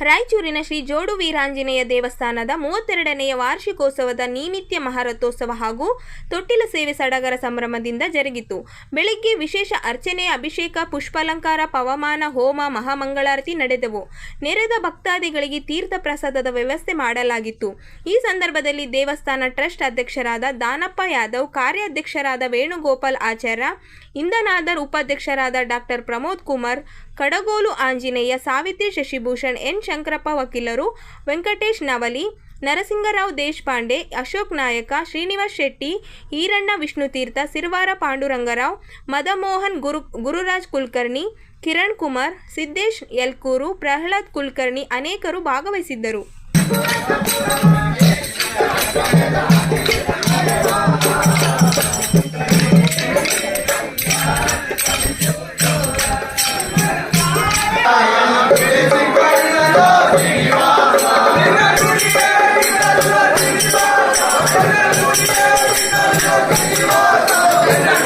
ರಾಯಚೂರಿನ ಶ್ರೀ ಜೋಡು ವೀರಾಂಜನೇಯ ದೇವಸ್ಥಾನದ ಮೂವತ್ತೆರಡನೆಯ ವಾರ್ಷಿಕೋತ್ಸವದ ನೀಮಿತ್ಯ ಮಹಾರಥೋತ್ಸವ ಹಾಗೂ ತೊಟ್ಟಿಲ ಸೇವೆ ಸಡಗರ ಸಂಭ್ರಮದಿಂದ ಜರುಗಿತು. ಬೆಳಿಗ್ಗೆ ವಿಶೇಷ ಅರ್ಚನೆ, ಅಭಿಷೇಕ, ಪುಷ್ಪಾಲಂಕಾರ, ಪವಮಾನ, ಹೋಮ, ಮಹಾಮಂಗಳಾರತಿ ನಡೆದವು. ನೆರೆದ ಭಕ್ತಾದಿಗಳಿಗೆ ತೀರ್ಥ ಪ್ರಸಾದದ ವ್ಯವಸ್ಥೆ ಮಾಡಲಾಗಿತ್ತು. ಈ ಸಂದರ್ಭದಲ್ಲಿ ದೇವಸ್ಥಾನ ಟ್ರಸ್ಟ್ ಅಧ್ಯಕ್ಷರಾದ ದಾನಪ್ಪ ಯಾದವ್, ಕಾರ್ಯಾಧ್ಯಕ್ಷರಾದ ವೇಣುಗೋಪಾಲ್ ಆಚಾರ್ಯ ಇಂದನಾದರ್ ಉಪಾಧ್ಯಕ್ಷರಾದ ಡಾಕ್ಟರ್ ಪ್ರಮೋದ್ ಕುಮಾರ್ ಕಡಗೋಲು ಆಂಜನೇಯ, ಸಾವಿತ್ರಿ ಶಶಿಭೂಷಣ್, ಎನ್. ಶಂಕರಪ್ಪ ವಕೀಲರು, ವೆಂಕಟೇಶ್ ನವಲಿ, ನರಸಿಂಗರಾವ್ ದೇಶಪಾಂಡೆ, ಅಶೋಕ್ ನಾಯಕ, ಶ್ರೀನಿವಾಸ್ ಶೆಟ್ಟಿ, ಈರಣ್ಣ ವಿಷ್ಣುತೀರ್ಥ, ಸಿರ್ವಾರ ಪಾಂಡುರಂಗರಾವ್, ಮದಮೋಹನ್ ಗುರು, ಗುರುರಾಜ್ ಕುಲಕರ್ಣಿ, ಕಿರಣ್ ಕುಮಾರ್, ಸಿದ್ದೇಶ್ ಯಲ್ಕೂರು, ಪ್ರಹ್ಲಾದ್ ಕುಲಕರ್ಣಿ ಅನೇಕರು ಭಾಗವಹಿಸಿದ್ದರು.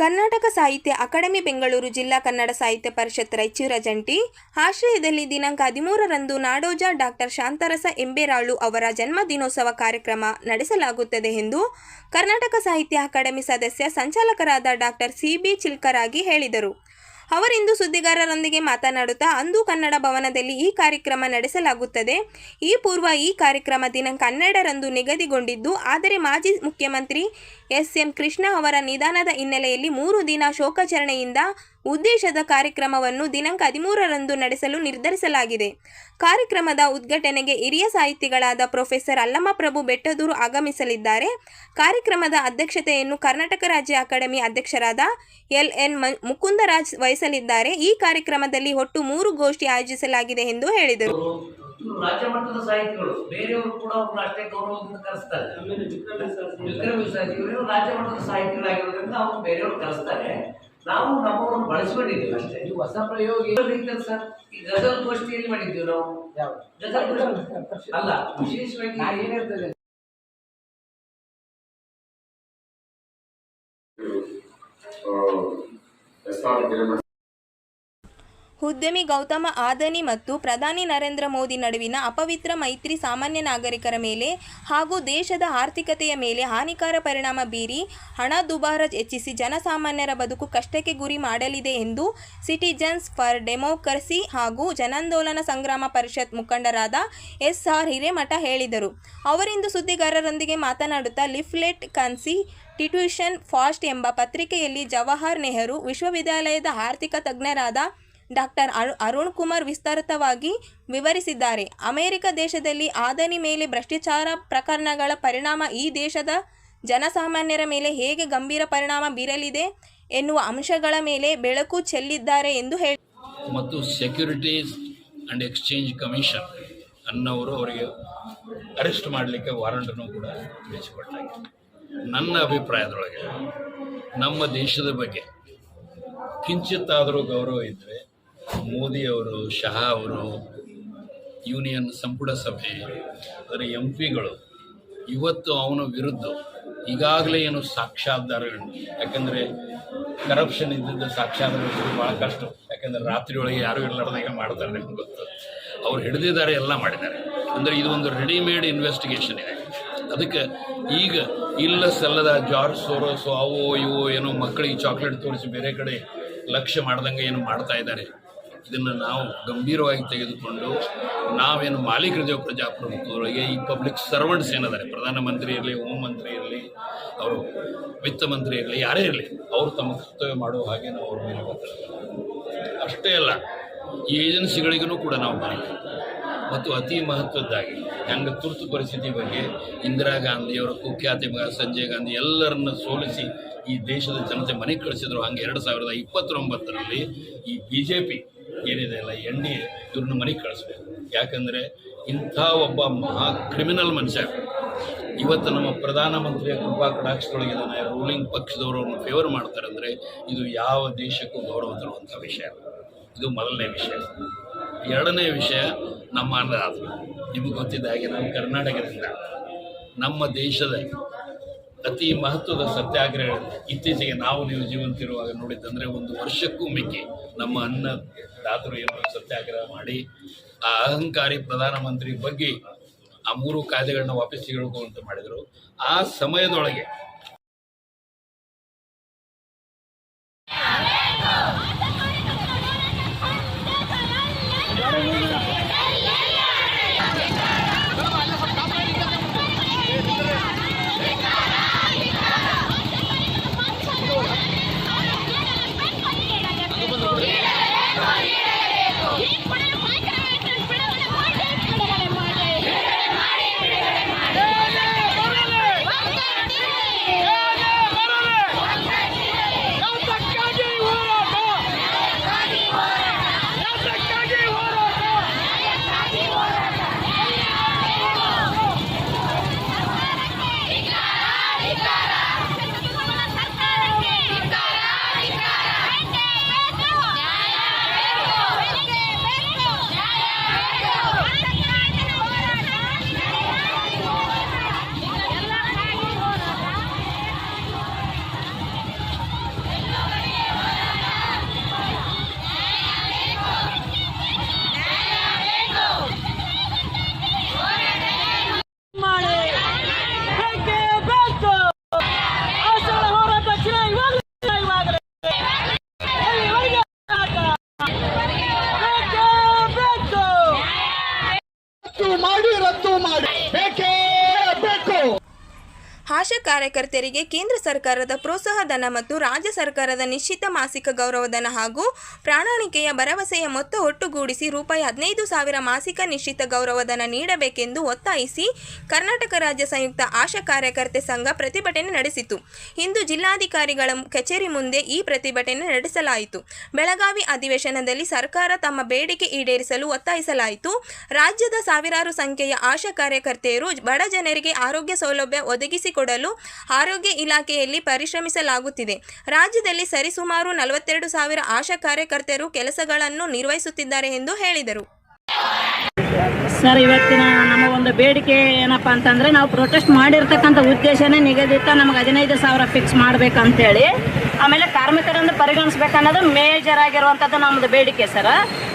ಕರ್ನಾಟಕ ಸಾಹಿತ್ಯ ಅಕಾಡೆಮಿ ಬೆಂಗಳೂರು ಜಿಲ್ಲಾ ಕನ್ನಡ ಸಾಹಿತ್ಯ ಪರಿಷತ್ ರಾಯಚೂರ ಜಂಟಿ. ಆಶ್ರಯದಲ್ಲಿ ದಿನಾಂಕ ಹದಿಮೂರರಂದು ನಾಡೋಜ ಡಾಕ್ಟರ್ ಶಾಂತರಸ ಎಂಬೇರಾಳು ಅವರ ಜನ್ಮ ದಿನೋತ್ಸವ ಕಾರ್ಯಕ್ರಮ ನಡೆಸಲಾಗುತ್ತದೆ ಎಂದು ಕರ್ನಾಟಕ ಸಾಹಿತ್ಯ ಅಕಾಡೆಮಿ ಸದಸ್ಯ ಸಂಚಾಲಕರಾದ ಡಾಕ್ಟರ್ ಸಿ ಬಿ ಚಿಲ್ಕರಾಗಿ ಹೇಳಿದರು. ಅವರಿಂದು ಸುದ್ದಿಗಾರರೊಂದಿಗೆ ಮಾತನಾಡುತ್ತಾ, ಅಂದು ಕನ್ನಡ ಭವನದಲ್ಲಿ ಈ ಕಾರ್ಯಕ್ರಮ ನಡೆಸಲಾಗುತ್ತದೆ. ಈ ಪೂರ್ವ ಈ ಕಾರ್ಯಕ್ರಮ ದಿನಾಂಕ ಹನ್ನೆರಡರಂದು ನಿಗದಿಗೊಂಡಿದ್ದು, ಆದರೆ ಮಾಜಿ ಮುಖ್ಯಮಂತ್ರಿ ಎಸ್ ಎಂ ಕೃಷ್ಣ ಅವರ ನಿಧನದ ಹಿನ್ನೆಲೆಯಲ್ಲಿ ಮೂರು ದಿನ ಶೋಕಾಚರಣೆಯಿಂದ ಉದ್ದೇಶದ ಕಾರ್ಯಕ್ರಮವನ್ನು ದಿನಾಂಕ ಹದಿಮೂರರಂದು ನಡೆಸಲು ನಿರ್ಧರಿಸಲಾಗಿದೆ. ಕಾರ್ಯಕ್ರಮದ ಉದ್ಘಾಟನೆಗೆ ಹಿರಿಯ ಸಾಹಿತಿಗಳಾದ ಪ್ರೊಫೆಸರ್ ಅಲ್ಲಮಪ್ರಭು ಬೆಟ್ಟದೂರು ಆಗಮಿಸಲಿದ್ದಾರೆ. ಕಾರ್ಯಕ್ರಮದ ಅಧ್ಯಕ್ಷತೆಯನ್ನು ಕರ್ನಾಟಕ ರಾಜ್ಯ ಅಕಾಡೆಮಿ ಅಧ್ಯಕ್ಷರಾದ ಎಲ್ ಎನ್ ಮುಕುಂದರಾಜ್ ವಹಿಸಲಿದ್ದಾರೆ. ಈ ಕಾರ್ಯಕ್ರಮದಲ್ಲಿ ಒಟ್ಟು ಮೂರು ಗೋಷ್ಠಿ ಆಯೋಜಿಸಲಾಗಿದೆ ಎಂದು ಹೇಳಿದರು. ಇವರು ರಾಜ್ಯ ಮಟ್ಟದ ಸಾಹಿತಿಗಳು ಬೇರೆಯವರು ಕೂಡ ಅವ್ರನ್ನ ಅಷ್ಟೇ ಗೌರವದಿಂದ ಕರೆಸ್ತಾರೆ. ವಿಕ್ರಮ ಸಾಹಿತಿಗಳು ಇವರು ರಾಜ್ಯ ಮಟ್ಟದ ಸಾಹಿತಿಗಳಾಗಿರೋದ್ರಿಂದ ಅವ್ರು ಬೇರೆಯವರು ಕರೆಸ್ತಾರೆ. ನಾವು ನಮ್ಮವ್ರನ್ನ ಬಳಸ್ಕೊಂಡಿದ್ದೀವಿ ಅಷ್ಟೇ. ಇದು ಹೊಸ ಪ್ರಯೋಗ ಸರ್ ಈ ಗಜಲ್ ಗೋಷ್ಠಿಯಲ್ಲಿ ಮಾಡಿದ್ದೀವಿ ನಾವು? ಗಜಲ್ ಗೋಷ್ಠಿ? ಅಲ್ಲ ವಿಶೇಷವಾಗಿ ಏನು ಎಸ್ ಆರ್ ಗಿರಿಮಠ ಉದ್ಯಮಿ ಗೌತಮ ಆದನಿ ಮತ್ತು ಪ್ರಧಾನಿ ನರೇಂದ್ರ ಮೋದಿ ನಡುವಿನ ಅಪವಿತ್ರ ಮೈತ್ರಿ ಸಾಮಾನ್ಯ ನಾಗರಿಕರ ಮೇಲೆ ಹಾಗೂ ದೇಶದ ಆರ್ಥಿಕತೆಯ ಮೇಲೆ ಹಾನಿಕಾರ ಪರಿಣಾಮ ಬೀರಿ ಹಣ ದುಬಾರ ಹೆಚ್ಚಿಸಿ ಜನಸಾಮಾನ್ಯರ ಬದುಕು ಕಷ್ಟಕ್ಕೆ ಗುರಿ ಮಾಡಲಿದೆ ಎಂದು ಸಿಟಿಜನ್ಸ್ ಫಾರ್ ಡೆಮೋಕ್ರಸಿ ಹಾಗೂ ಜನಾಂದೋಲನ ಸಂಗ್ರಾಮ ಪರಿಷತ್ ಮುಖಂಡರಾದ ಎಸ್ ಆರ್ ಹಿರೇಮಠ ಹೇಳಿದರು. ಅವರಿಂದು ಸುದ್ದಿಗಾರರೊಂದಿಗೆ ಮಾತನಾಡುತ್ತಾ ಲಿಫ್ಲೆಟ್ ಕನ್ಸಿ ಟಿಟ್ಯೂಷನ್ ಫಾಸ್ಟ್ ಎಂಬ ಪತ್ರಿಕೆಯಲ್ಲಿ ಜವಾಹರ್ ನೆಹರು ವಿಶ್ವವಿದ್ಯಾಲಯದ ಆರ್ಥಿಕ ತಜ್ಞರಾದ ಡಾಕ್ಟರ್ ಅರು- ಅರುಣ್ ಕುಮಾರ್ ವಿಸ್ತಾರತವಾಗಿ ವಿವರಿಸಿದ್ದಾರೆ. ಅಮೆರಿಕ ದೇಶದಲ್ಲಿ ಆದನಿ ಮೇಲೆ ಭ್ರಷ್ಟಾಚಾರ ಪ್ರಕರಣಗಳ ಪರಿಣಾಮ ಈ ದೇಶದ ಜನಸಾಮಾನ್ಯರ ಮೇಲೆ ಹೇಗೆ ಗಂಭೀರ ಪರಿಣಾಮ ಬೀರಲಿದೆ ಎನ್ನುವ ಅಂಶಗಳ ಮೇಲೆ ಬೆಳಕು ಚೆಲ್ಲಿದ್ದಾರೆ ಎಂದು ಹೇಳಿ, ಮತ್ತು ಸೆಕ್ಯೂರಿಟೀಸ್ ಅಂಡ್ ಎಕ್ಸ್ಚೇಂಜ್ ಕಮಿಷನ್ ಅನ್ನೋರು ಅವರಿಗೆ ಅರೆಸ್ಟ್ ಮಾಡಲಿಕ್ಕೆ ವಾರಂಟನ್ನು ಕೂಡ ತಿಳಿಸಿಕೊಟ್ಟಾಗಿದೆ ನನ್ನ ಅಭಿಪ್ರಾಯದೊಳಗೆ ನಮ್ಮ ದೇಶದ ಬಗ್ಗೆ ಕಿಂಚಿತ್ತಾದರೂ ಗೌರವ ಇದ್ದರೆ ಮೋದಿಯವರು ಶಹಾ ಅವರು ಯೂನಿಯನ್ ಸಂಪುಟ ಸಭೆ ಅದರ ಎಂ ಪಿಗಳು, ಇವತ್ತು ಅವನ ವಿರುದ್ಧ ಈಗಾಗಲೇ ಏನು ಸಾಕ್ಷ್ಯಾಧಾರಗಳು, ಯಾಕಂದರೆ ಕರಪ್ಷನ್ ಇದ್ದಿದ್ದ ಸಾಕ್ಷ್ಯಾಧಾರಗಳು ಭಾಳ ಕಷ್ಟ. ಯಾಕಂದರೆ ರಾತ್ರಿ ಒಳಗೆ ಯಾರು ಇರಲಾರ್ದಾಗ ಮಾಡ್ತಾರೆ ನಿಮ್ಗೆ ಗೊತ್ತು. ಅವ್ರು ಹಿಡಿದಿದ್ದಾರೆ, ಎಲ್ಲ ಮಾಡಿದ್ದಾರೆ. ಅಂದರೆ ಇದು ಒಂದು ರೆಡಿಮೇಡ್ ಇನ್ವೆಸ್ಟಿಗೇಷನ್ ಇದೆ. ಅದಕ್ಕೆ ಈಗ ಇಲ್ಲ ಸಲ್ಲದ ಜಾರ್ಜ್ ಸೋರೋಸು ಅವು ಇವು, ಏನೋ ಮಕ್ಕಳಿಗೆ ಚಾಕ್ಲೇಟ್ ತೋರಿಸಿ ಬೇರೆ ಕಡೆ ಲಕ್ಷ್ಯ ಮಾಡ್ದಂಗೆ ಏನು ಮಾಡ್ತಾ ಇದ್ದಾರೆ. ಇದನ್ನು ನಾವು ಗಂಭೀರವಾಗಿ ತೆಗೆದುಕೊಂಡು ನಾವೇನು ಮಾಲೀಕರಿದ್ದೇವೆ ಪ್ರಜಾಪ್ರಭುತ್ವದೊಳಗೆ ಈ ಪಬ್ಲಿಕ್ ಸರ್ವೆಂಟ್ಸ್ ಏನಿದ್ದಾರೆ, ಪ್ರಧಾನಮಂತ್ರಿ ಇರಲಿ ಹೋಮ್ ಮಂತ್ರಿ ಇರಲಿ, ಅವರು ವಿತ್ತ ಮಂತ್ರಿ ಇರಲಿ, ಯಾರೇ ಇರಲಿ, ಅವರು ತಮ್ಮ ಕರ್ತವ್ಯ ಮಾಡುವ ಹಾಗೆ ನಾವು ಅವ್ರ ಮೇಲೆ ಅಷ್ಟೇ ಅಲ್ಲ, ಈ ಏಜೆನ್ಸಿಗಳಿಗೂ ಕೂಡ ನಾವು ಮಾಡಿ ಮತ್ತು ಅತಿ ಮಹತ್ವದ್ದಾಗಿ, ಹೆಂಗೆ ತುರ್ತು ಪರಿಸ್ಥಿತಿ ಬಗ್ಗೆ ಇಂದಿರಾ ಗಾಂಧಿಯವರ, ಕುಖ್ಯಾತಿ ಮಗ ಸಂಜಯ್ ಗಾಂಧಿ ಎಲ್ಲರನ್ನ ಸೋಲಿಸಿ ಈ ದೇಶದ ಜನತೆ ಮನೆ ಕಳಿಸಿದ್ರು. ಹಂಗೆ ಎರಡು ಸಾವಿರದ ಇಪ್ಪತ್ತೊಂಬತ್ತರಲ್ಲಿ ಈ ಬಿ ಜೆ ಪಿ ಏನಿದೆ ಅಲ್ಲ ಎಣ್ಣೆ ಇವ್ರನ್ನ ಮನೆಗೆ ಕಳಿಸ್ಬೇಕು. ಯಾಕಂದರೆ ಇಂಥ ಒಬ್ಬ ಮಹಾ ಕ್ರಿಮಿನಲ್ ಮನುಷ್ಯ, ಇವತ್ತು ನಮ್ಮ ಪ್ರಧಾನಮಂತ್ರಿಯ ಕೃಪಾ ಕಟಾಕ್ಷದೊಳಗಿದ್ದಾನೆ ರೂಲಿಂಗ್ ಪಕ್ಷದವರು ಫೇವರ್ ಮಾಡ್ತಾರೆ ಅಂದರೆ ಇದು ಯಾವ ದೇಶಕ್ಕೂ ಗೌರವ ತರುವಂಥ ವಿಷಯ. ಇದು ಮೊದಲನೇ ವಿಷಯ. ಎರಡನೇ ವಿಷಯ ನಮ್ಮ ಅನ್ನದಾತ ನಿಮಗೆ ಗೊತ್ತಿದ್ದ ಹಾಗೆ ನಮ್ಮ ಕರ್ನಾಟಕದಿಂದ. ನಮ್ಮ ದೇಶದ ಅತಿ ಮಹತ್ವದ ಸತ್ಯಾಗ್ರಹ ಇತ್ತೀಚೆಗೆ ನಾವು ನೀವು ಜೀವಂತಿರುವಾಗ ನೋಡಿದ್ದಂದರೆ ಒಂದು ವರ್ಷಕ್ಕೂ ಮಿಕ್ಕಿ ನಮ್ಮ ಅನ್ನದಾತರು ಏನು ಸತ್ಯಾಗ್ರಹ ಮಾಡಿ, ಆ ಅಹಂಕಾರಿ ಪ್ರಧಾನಮಂತ್ರಿ ಬಗ್ಗೆ ಆ ಮೂರು ಕಾಯ್ದೆಗಳನ್ನ ವಾಪಸ್ ಹೇಳ್ಕೊಂತ ಮಾಡಿದರು. ಆ ಸಮಯದೊಳಗೆ ಕಾರ್ಯಕರ್ತೆಯರಿಗೆ ಕೇಂದ್ರ ಸರ್ಕಾರದ ಪ್ರೋತ್ಸಾಹ ಧನ ಮತ್ತು ರಾಜ್ಯ ಸರ್ಕಾರದ ನಿಶ್ಚಿತ ಮಾಸಿಕ ಗೌರವಧನ ಹಾಗೂ ಪ್ರಾಮಾಣಿಕೆಯ ಭರವಸೆಯ ಮೊತ್ತ ಒಟ್ಟುಗೂಡಿಸಿ ರೂಪಾಯಿ ಹದಿನೈದು ಸಾವಿರ ಮಾಸಿಕ ನಿಶ್ಚಿತ ಗೌರವಧನ ನೀಡಬೇಕೆಂದು ಒತ್ತಾಯಿಸಿ ಕರ್ನಾಟಕ ರಾಜ್ಯ ಸಂಯುಕ್ತ ಆಶಾ ಕಾರ್ಯಕರ್ತೆ ಸಂಘ ಪ್ರತಿಭಟನೆ ನಡೆಸಿತು. ಇಂದು ಜಿಲ್ಲಾಧಿಕಾರಿಗಳ ಕಚೇರಿ ಮುಂದೆ ಈ ಪ್ರತಿಭಟನೆ ನಡೆಸಲಾಯಿತು. ಬೆಳಗಾವಿ ಅಧಿವೇಶನದಲ್ಲಿ ಸರ್ಕಾರ ತಮ್ಮ ಬೇಡಿಕೆ ಈಡೇರಿಸಲು ಒತ್ತಾಯಿಸಲಾಯಿತು. ರಾಜ್ಯದ ಸಾವಿರಾರು ಸಂಖ್ಯೆಯ ಆಶಾ ಕಾರ್ಯಕರ್ತೆಯರು ಬಡ ಜನರಿಗೆ ಆರೋಗ್ಯ ಸೌಲಭ್ಯ ಒದಗಿಸಿಕೊಡಲು ಆರೋಗ್ಯ ಇಲಾಖೆಯಲ್ಲಿ ಪರಿಶ್ರಮಿಸಲಾಗುತ್ತಿದೆ. ರಾಜ್ಯದಲ್ಲಿ ಸರಿಸುಮಾರು ನಲವತ್ತೆರಡು ಸಾವಿರ ಆಶಾ ಕಾರ್ಯಕರ್ತರು ಕೆಲಸಗಳನ್ನು ನಿರ್ವಹಿಸುತ್ತಿದ್ದಾರೆ ಎಂದು ಹೇಳಿದರು. ಸರ್, ಇವತ್ತಿನ ನಮ್ಮ ಒಂದು ಬೇಡಿಕೆ ಏನಪ್ಪ ಅಂತಂದ್ರೆ ನಾವು ಪ್ರೊಟೆಸ್ಟ್ ಮಾಡಿರ್ತಕ್ಕಂಥ ಉದ್ದೇಶನೇ ನಿಗದಿತ ನಮ್ಗೆ ಹದಿನೈದು ಸಾವಿರ ಫಿಕ್ಸ್ ಮಾಡ್ಬೇಕಂತೇಳಿ. ಆಮೇಲೆ ಕಾರ್ಮಿಕರನ್ನು ಪರಿಗಣಿಸ್ಬೇಕನ್ನೋದು ಮೇಜರ್ ಆಗಿರುವಂಥದ್ದು ನಮ್ಮದು ಬೇಡಿಕೆ ಸರ್.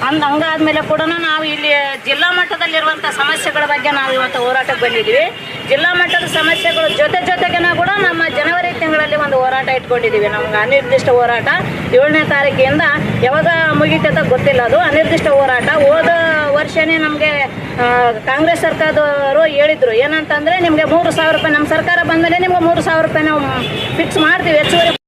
ಅಂದ ಹಂಗಾದ್ಮೇಲೆ ಕೂಡ ನಾವು ಇಲ್ಲಿ ಜಿಲ್ಲಾ ಮಟ್ಟದಲ್ಲಿರುವಂಥ ಸಮಸ್ಯೆಗಳ ಬಗ್ಗೆ ನಾವು ಇವತ್ತು ಹೋರಾಟಕ್ಕೆ ಬಂದಿದ್ದೀವಿ. ಜಿಲ್ಲಾ ಮಟ್ಟದ ಸಮಸ್ಯೆಗಳ ಜೊತೆ ಜೊತೆಗಿನ ಕೂಡ ನಮ್ಮ ಜನವರಿ ತಿಂಗಳಲ್ಲಿ ಒಂದು ಹೋರಾಟ ಇಟ್ಕೊಂಡಿದ್ದೀವಿ ನಮ್ಗೆ ಅನಿರ್ದಿಷ್ಟ ಹೋರಾಟ ಏಳನೇ ತಾರೀಕಿಂದ ಯಾವಾಗ ಮುಗಿತೈತ ಗೊತ್ತಿಲ್ಲ ಅದು. ಅನಿರ್ದಿಷ್ಟ ಹೋರಾಟ. ಹೋದ ವರ್ಷನೇ ನಮಗೆ ಕಾಂಗ್ರೆಸ್ ಸರ್ಕಾರದವರು ಹೇಳಿದ್ರು. ಏನಂತಂದ್ರೆ ನಿಮಗೆ ಮೂರು ಸಾವಿರ ರೂಪಾಯಿ ನಮ್ಮ ಸರ್ಕಾರ ಬಂದಮೇಲೆ ನಿಮ್ಗೆ ಮೂರು ಸಾವಿರ ರೂಪಾಯಿ ನಾವು ಫಿಕ್ಸ್ ಮಾಡ್ತೀವಿ. ಹೆಚ್ಚುವರಿ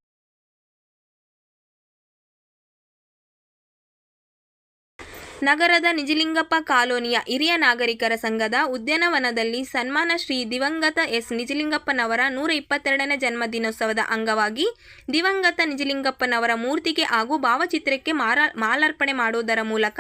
ನಗರದ ನಿಜಲಿಂಗಪ್ಪ ಕಾಲೋನಿಯ ಹಿರಿಯ ನಾಗರಿಕರ ಸಂಘದ ಉದ್ಯಾನವನದಲ್ಲಿ ಸನ್ಮಾನ ಶ್ರೀ ದಿವಂಗತ ಎಸ್ ನಿಜಲಿಂಗಪ್ಪನವರ ನೂರ ಇಪ್ಪತ್ತೆರಡನೇ ಜನ್ಮದಿನೋತ್ಸವದ ಅಂಗವಾಗಿ ದಿವಂಗತ ನಿಜಲಿಂಗಪ್ಪನವರ ಮೂರ್ತಿಗೆ ಹಾಗೂ ಭಾವಚಿತ್ರಕ್ಕೆ ಮಾಲಾರ್ಪಣೆ ಮಾಡುವುದರ ಮೂಲಕ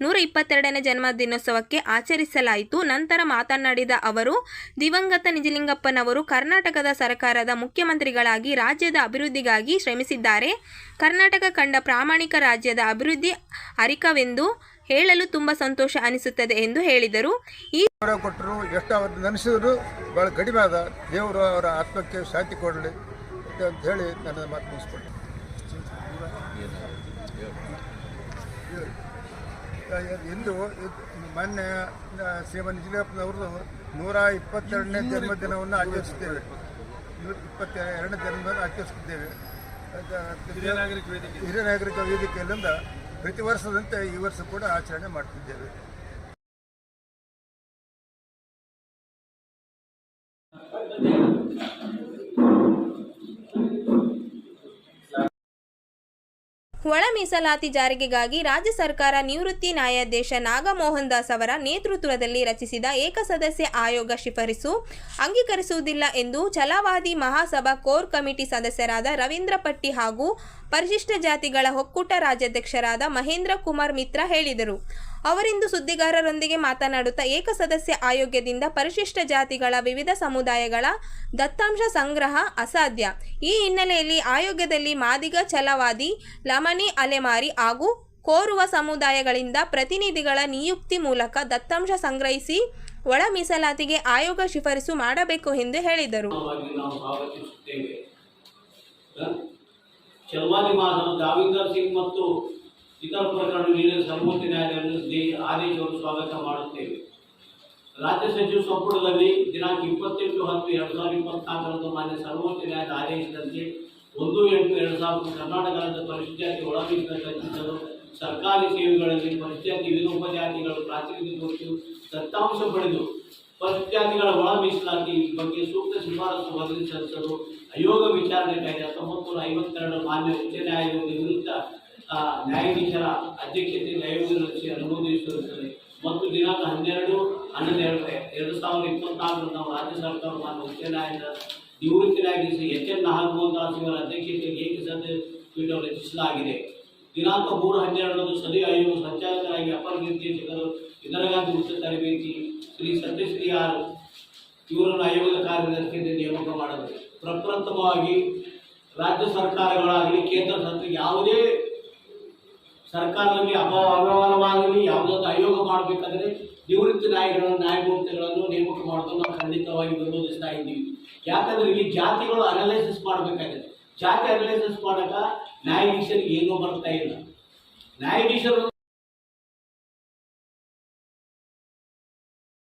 ನೂರ ಇಪ್ಪತ್ತೆರಡನೇ ಜನ್ಮದಿನೋತ್ಸವಕ್ಕೆ ಆಚರಿಸಲಾಯಿತು. ನಂತರ ಮಾತನಾಡಿದ ಅವರು, ದಿವಂಗತ ನಿಜಲಿಂಗಪ್ಪನವರು ಕರ್ನಾಟಕದ ಸರ್ಕಾರದ ಮುಖ್ಯಮಂತ್ರಿಗಳಾಗಿ ರಾಜ್ಯದ ಅಭಿವೃದ್ಧಿಗಾಗಿ ಶ್ರಮಿಸಿದ್ದಾರೆ. ಕರ್ನಾಟಕ ಕಂಡ ಪ್ರಾಮಾಣಿಕ ರಾಜ್ಯದ ಅಭಿವೃದ್ಧಿ ಅರಿಕವೆಂದು ಹೇಳಲು ತುಂಬ ಸಂತೋಷ ಅನಿಸುತ್ತದೆ ಎಂದು ಹೇಳಿದರು. ಈ ಕೊಟ್ಟರು ಎಷ್ಟು ಅವರು ನೆನೆಸಿದ್ರು ಭಾಳ ಕಡಿಮೆ ಅದ ದೇವರು ಅವರ ಆತ್ಮಕ್ಕೆ ಶಾಂತಿ ಕೊಡಲಿ ಅಂತ ಹೇಳಿ ನನ್ನ ಮಾತು ಮುಗಿಸ್ಕೊಟ್ಟೆ ಇಂದು ಇದ್- ಮೊನ್ನೆ ಶ್ರೀಮನ್ ನಿಜಲಿಂಗಪ್ಪನವ್ರದ್ದು ನೂರ ಇಪ್ಪತ್ತೆರಡನೇ ಜನ್ಮದಿನವನ್ನು ಆಚರಿಸುತ್ತೇವೆ. ನೂರ ಇಪ್ಪತ್ತೆರಡನೇ ಜನ್ಮದಿನ ಆಚರಿಸುತ್ತಿದ್ದೇವೆ ಅದ- ಹಿರಿಯ ನಾಗರಿಕ ವೇದಿಕೆಯಲ್ಲಿಂದ ಪ್ರತಿ ವರ್ಷದಂತೆ ಈ ವರ್ಷ ಕೂಡ ಆಚರಣೆ ಮಾಡ್ತಿದ್ದೇವೆ. ಒಳ ಮೀಸಲಾತಿ ಜಾರಿಗೆಗಾಗಿ ರಾಜ್ಯ ಸರ್ಕಾರ ನಿವೃತ್ತಿ ನ್ಯಾಯಾಧೀಶ ನಾಗಮೋಹನ್ ದಾಸ್ ಅವರ ನೇತೃತ್ವದಲ್ಲಿ ರಚಿಸಿದ ಏಕಸದಸ್ಯ ಆಯೋಗ ಶಿಫಾರಸು ಅಂಗೀಕರಿಸುವುದಿಲ್ಲ ಎಂದು ಛಲವಾದಿ ಮಹಾಸಭಾ ಕೋರ್ ಕಮಿಟಿ ಸದಸ್ಯರಾದ ರವೀಂದ್ರ ಪಟ್ಟಿ ಹಾಗೂ ಪರಿಶಿಷ್ಟ ಜಾತಿಗಳ ಒಕ್ಕೂಟ ರಾಜ್ಯಾಧ್ಯಕ್ಷರಾದ ಮಹೇಂದ್ರ ಕುಮಾರ್ ಮಿತ್ರ ಹೇಳಿದರು. ಅವರಿಂದು ಸುದ್ದಿಗಾರರೊಂದಿಗೆ ಮಾತನಾಡುತ್ತಾ ಏಕಸದಸ್ಯ ಆಯೋಗದಿಂದ ಪರಿಶಿಷ್ಟ ಜಾತಿಗಳ ವಿವಿಧ ಸಮುದಾಯಗಳ ದತ್ತಾಂಶ ಸಂಗ್ರಹ ಅಸಾಧ್ಯ. ಈ ಹಿನ್ನೆಲೆಯಲ್ಲಿ ಆಯೋಗದಲ್ಲಿ ಮಾದಿಗ, ಛಲವಾದಿ, ಲಮಣಿ, ಅಲೆಮಾರಿ ಹಾಗೂ ಕೋರುವ ಸಮುದಾಯಗಳಿಂದ ಪ್ರತಿನಿಧಿಗಳ ನಿಯುಕ್ತಿ ಮೂಲಕ ದತ್ತಾಂಶ ಸಂಗ್ರಹಿಸಿ ಒಳ ಮೀಸಲಾತಿಗೆ ಆಯೋಗ ಶಿಫಾರಸು ಮಾಡಬೇಕು ಎಂದು ಹೇಳಿದರು. ಚಲವಾದಿ ಮಾಧವ್, ದಾವಿಂದರ್ ಸಿಂಗ್ ಮತ್ತು ಪ್ರಕರಣ ನೀಡಿದ ಸರ್ವೋಚ್ಚ ನ್ಯಾಯಾಲಯವನ್ನು ಆದೇಶವನ್ನು ಸ್ವಾಗತ ಮಾಡುತ್ತೇವೆ. ರಾಜ್ಯ ಸಚಿವ ಸಂಪುಟದಲ್ಲಿ ದಿನಾಂಕ ಇಪ್ಪತ್ತೆಂಟು ಹತ್ತು ಎರಡು ಸಾವಿರದ ಇಪ್ಪತ್ನಾಲ್ಕರಂದು ಮಾನ್ಯ ಸರ್ವೋಚ್ಚ ನ್ಯಾಯಾಲಯದ ಆದೇಶದಂತೆ ಒಂದು ಎಂಟು ಎರಡು ಸಾವಿರದ ಕರ್ನಾಟಕ ರಾಜ್ಯದ ಪರಿಶಿಷ್ಟಾತಿ ಕಲ್ಪಿಸಲು ಸರ್ಕಾರಿ ಸೇವೆಗಳಲ್ಲಿ ಪರಿಶಿಷ್ಟಾತಿ ಉಪಜಾತಿಗಳು ಪ್ರಾತಿನಿಧ್ಯ ಕುರಿತು ದತ್ತಾಂಶ ಪಡೆದು ಪರಿಶಿಷ್ಟಾತಿಗಳ ಒಳ ಮೀಸಲಾತಿ ಬಗ್ಗೆ ಸೂಕ್ತ ಶಿಫಾರಸು ವರದಿ ಸಲ್ಲಿಸಲು ಆಯೋಗ ವಿಚಾರಣೆ ಕಾಯ್ದೆ ಹತ್ತೊಂಬತ್ತು ನೂರ ಐವತ್ತೆರಡು ಮಾನ್ಯ ಉಚ್ಚ ನ್ಯಾಯಾಲಯದ ವಿರುದ್ಧ ಆ, ನ್ಯಾಯಾಧೀಶರ ಅಧ್ಯಕ್ಷತೆಯಲ್ಲಿ ಆಯೋಗ ರಚಿಸಿ ಅನುಮೋದಿಸಿರುತ್ತದೆ ಮತ್ತು ದಿನಾಂಕ ಹನ್ನೆರಡು ಹನ್ನೊಂದು ಎರಡು ಎರಡು ಸಾವಿರದ ಇಪ್ಪತ್ನಾಲ್ಕರ ನಾವು ರಾಜ್ಯ ಸರ್ಕಾರ ಮಾನ್ಯ ಮುಖ್ಯ ನ್ಯಾಯಾಲಯದ ನಿವೃತ್ತಿ ನ್ಯಾಯಾಧೀಶ ಎಚ್ ಎನ್ ನಾಗಮೋಹನ್ ಇವರ ಅಧ್ಯಕ್ಷತೆಯಲ್ಲಿ ಸದ್ಯ ಪೀಠವು ರಚಿಸಲಾಗಿದೆ. ದಿನಾಂಕ ಮೂರು ಹನ್ನೆರಡರಂದು ಸದಿ ಆಯೋಗ ಸಂಚಾಲಕರಾಗಿ ಅಪರ ನಿರ್ದೇಶಕರು ಇಂದಿರಾಗಾಂಧಿ ಉಚಿತ ತರಬೇತಿ ಶ್ರೀ ಸತ್ಯಶ್ರೀ ಆರ್ ಇವರನ್ನು ಆಯೋಗದ ಕಾರ್ಯದರ್ಶಿಯಿಂದ ನೇಮಕ ಮಾಡಬೇಕು. ಪ್ರಪ್ರಥಮವಾಗಿ ರಾಜ್ಯ ಸರ್ಕಾರಗಳಾಗಲಿ ಕೇಂದ್ರ ಸರ್ಕಾರ ಯಾವುದೇ ಸರ್ಕಾರದಲ್ಲಿ ಅಭಾವ ಅವ್ಯವಹಾರವಾಗಲಿ ಯಾವುದಾದ್ರು ಆಯೋಗ ಮಾಡಬೇಕಾದ್ರೆ ನಿವೃತ್ತಿ ನ್ಯಾಯಗಳನ್ನು ನ್ಯಾಯಮೂರ್ತಿಗಳನ್ನು ನೇಮಕ ಮಾಡೋದನ್ನು ನಾವು ಖಂಡಿತವಾಗಿ ವಿರೋಧಿಸ್ತಾ ಇದ್ದೀವಿ. ಯಾಕಂದ್ರೆ ಇಲ್ಲಿ ಜಾತಿಗಳು ಅನಲೈಸಿಸ್ ಮಾಡಬೇಕಾಗಿದೆ. ಜಾತಿ ಅನಲೈಸಿಸ್ ಮಾಡಕ ನ್ಯಾಯಾಧೀಶರಿಗೆ ಏನೂ ಬರ್ತಾ ಇಲ್ಲ. ನ್ಯಾಯಾಧೀಶರು